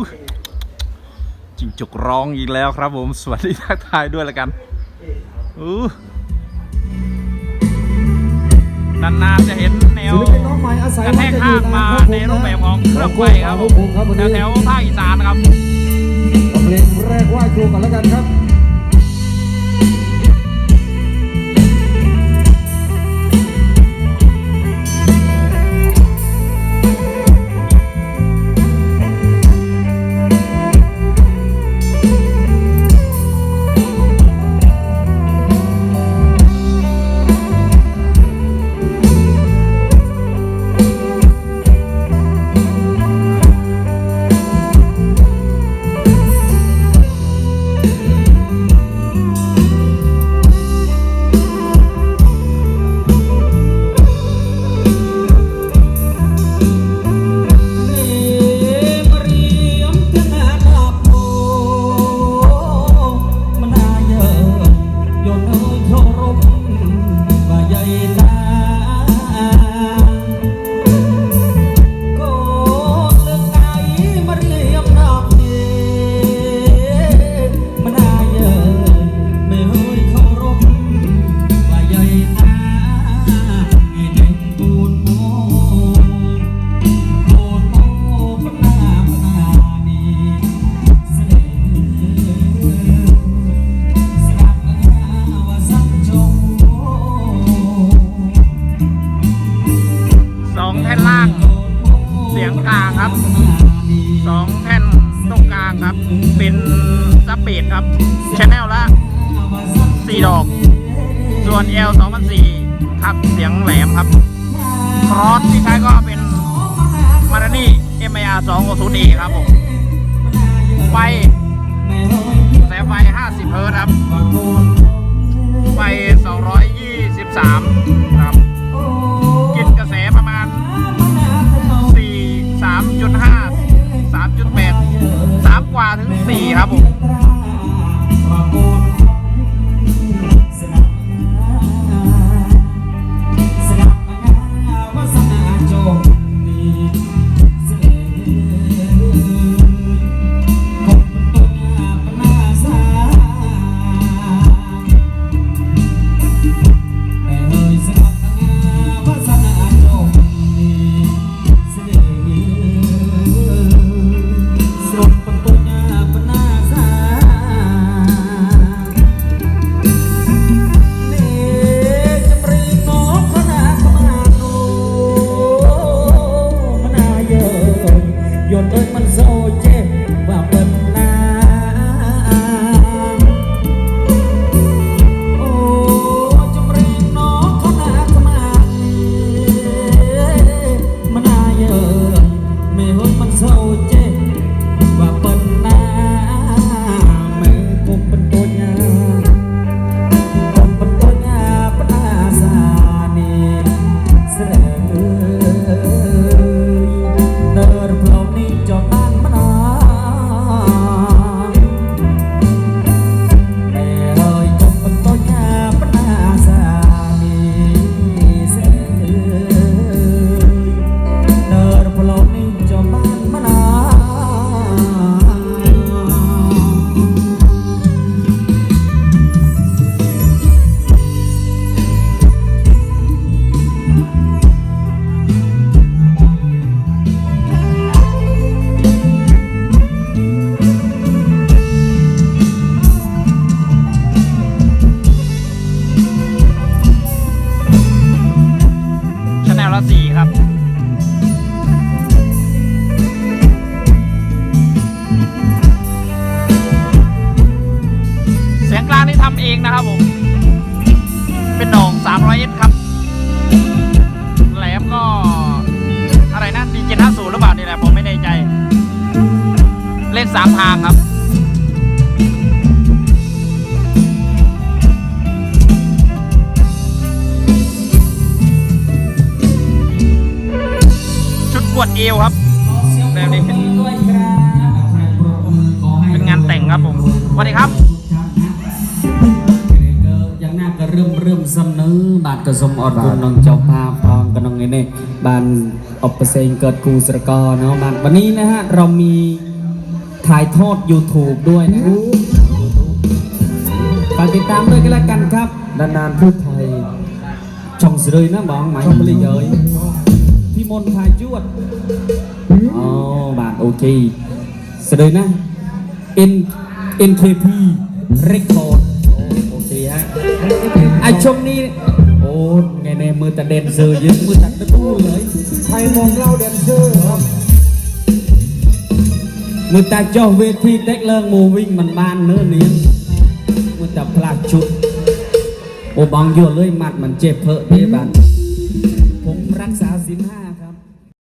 อู้จิงจกร้องอีกแล้วครับผมสวัสดีทักทายด้วยแล้วกันอู้นานๆจะเห็นแนวศิลปินน้องใหม่อาศัยกระแทกข้างมาในรูปแบบของเครื่องไฟครับผมครับวันแถนี้วแถวๆภาคอีสานนะครับเพลงแรกไหว้ครูก่อนแล้วกันครับ เป็นสปีดครับชแนลละสี่ดอก ส่วน L 2004ครับเสียงแหลมครับ ครอสที่ใช้ก็เป็นมารานี่ MIR 260 E ครับผมไฟแสงไฟ 50 เฮิร์ตซ์ครับ ไฟ 223 trouble. สี่ครับเสียงกลางนี่ทำเองนะครับผม เป็นหนอง300 s ครับแหลมก็อะไรนะดีเจน50หรือเปล่านี่แหละผมไม่แน่ใจ เล่นสามทางครับ วดเอวครับแบบนี้เป็นงานแต่งครับผมสวัสดีครับเริ่มเริ่มซ้ำนื้บาทกระสมอดคุณน้องเจ้าภาพทองกัน้องนี่บานอบเปเซงเกิดกูสระกอเนาะบานวันนี้นะฮะ เรามีถ่ายทอด YouTube ด้วยนะฮะฝากติดตามด้วยกันแล้วกันครับ นานๆพูดไทยช่องสื่อนะบ้องหมายเยอะ ยพี่มนต์พายจวดอ๋อบาทโอเคสเลยนะ N NKP Record โอเคฮะไอช่วงนี้โอ้ไงแน่มือแต่เดนเซอร์เยอะมือตัดตะกู้เลยไทยมองเล่าแดนเซอร์ครับมือตาเจ้าเวทีเต็กเลิงมูวิ่งมันบานเนื้อเนียนมือตาพลาดชุดโอบองโยนเลยหมัดมันเจ็บเพอะเด้บันผมรักษาสินห้า